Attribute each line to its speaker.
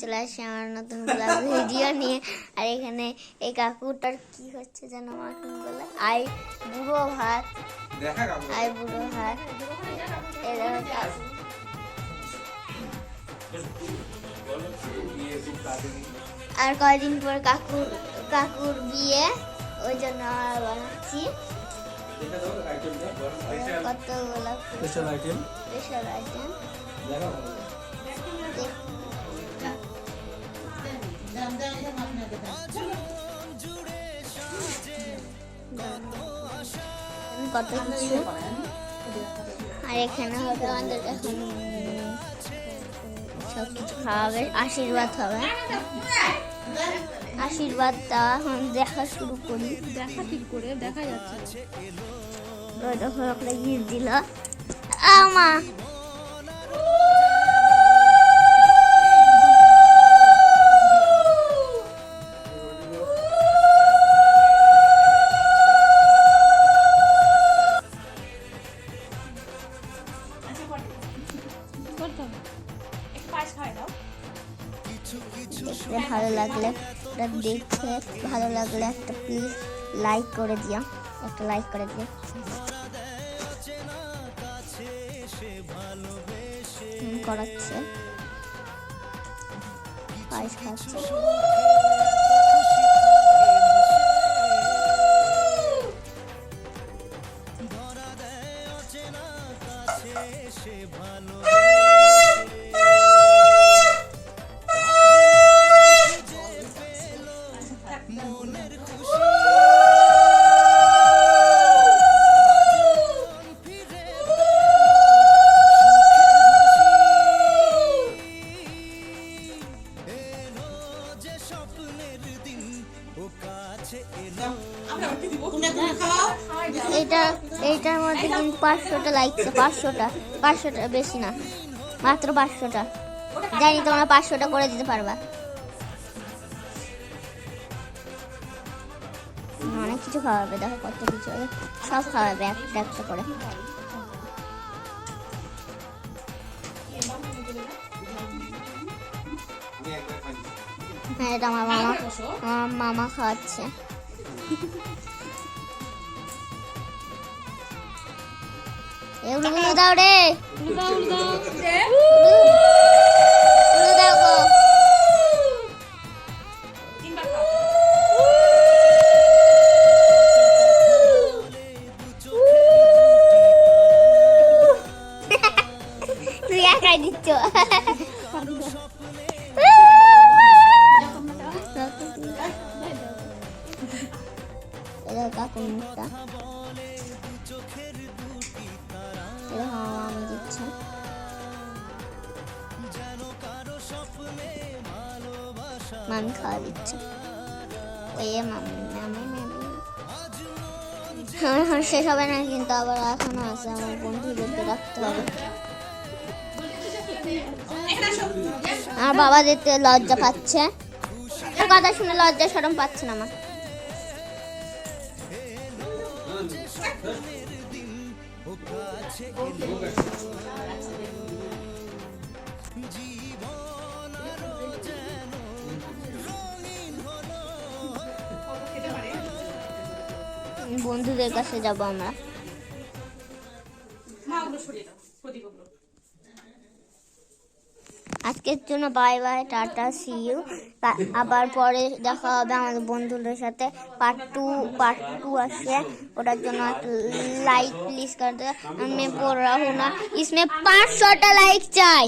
Speaker 1: চলে আসছি আমার নতুন ব্লগ ভিডিও নিয়ে। আর এখানে এই কাকুটার কি হচ্ছে যেন আমাকে বলে? আই বুড়ো ভাত। আই বুড়ো ভাত। আর কয়দিন পর কাকুর কাকুর বিয়ে ওই জন্য আমরা বানাচ্ছি। কতগুলো
Speaker 2: স্পেশাল আইটেম
Speaker 1: স্পেশাল আইটেম কত কিছু। আর এখানে হবে আমাদের এখন সব কিছু খাওয়াবে আশীর্বাদ হবে। আশীর্বাদ দেওয়া এখন দেখা শুরু করি।
Speaker 3: দেখা ঠিক করে দেখা যাচ্ছে।
Speaker 1: ওই দেখো একটা গিফট দিল। আমা ভালো লাগলে এটা দেখে, ভালো লাগলে একটা প্লিজ লাইক করে দিও। একটা লাইক করে দিও। করাচ্ছে। পায়েস খাচ্ছে এটা এইটার মধ্যে কিন্তু পাঁচশোটা লাইকছে পাঁচশোটা পাঁচশোটা বেশি না মাত্র পাঁচশোটা। জানি তোমরা পাঁচশোটা করে দিতে পারবা। অনেক কিছু খাওয়াবে দেখো কত কিছু সব খাওয়াবে একটা একটা করে। হ্যাঁ এটা আমার মামা আমার মামা খাওয়াচ্ছে। ఏ
Speaker 3: ఉడుగుతావుడే Yeah,
Speaker 1: I did too. এটা কাকুর মামি খাওয়া দিচ্ছে। ওই মামি আমার এখন শেষ হবে না, কিন্তু আবার এখনও আছে, আমার বন্ধুদেরকে রাখতে হবে। আমার বাবা দেখতে লজ্জা পাচ্ছে। কথা শুনে লজ্জা সরম পাচ্ছে না আমার বন্ধুদের কাছে যাব আমরা
Speaker 3: প্রদীপ ওগুলো
Speaker 1: আজকের জন্য bye bye tata see you আবার পরে দেখা হবে আমাদের বন্ধুদের সাথে। পার্ট টু পার্ট টু আসে ওটার জন্য লাইক প্লিজ করে দেবে। আমি পড়া হোনা ইসমে পাঁচশোটা লাইক চাই।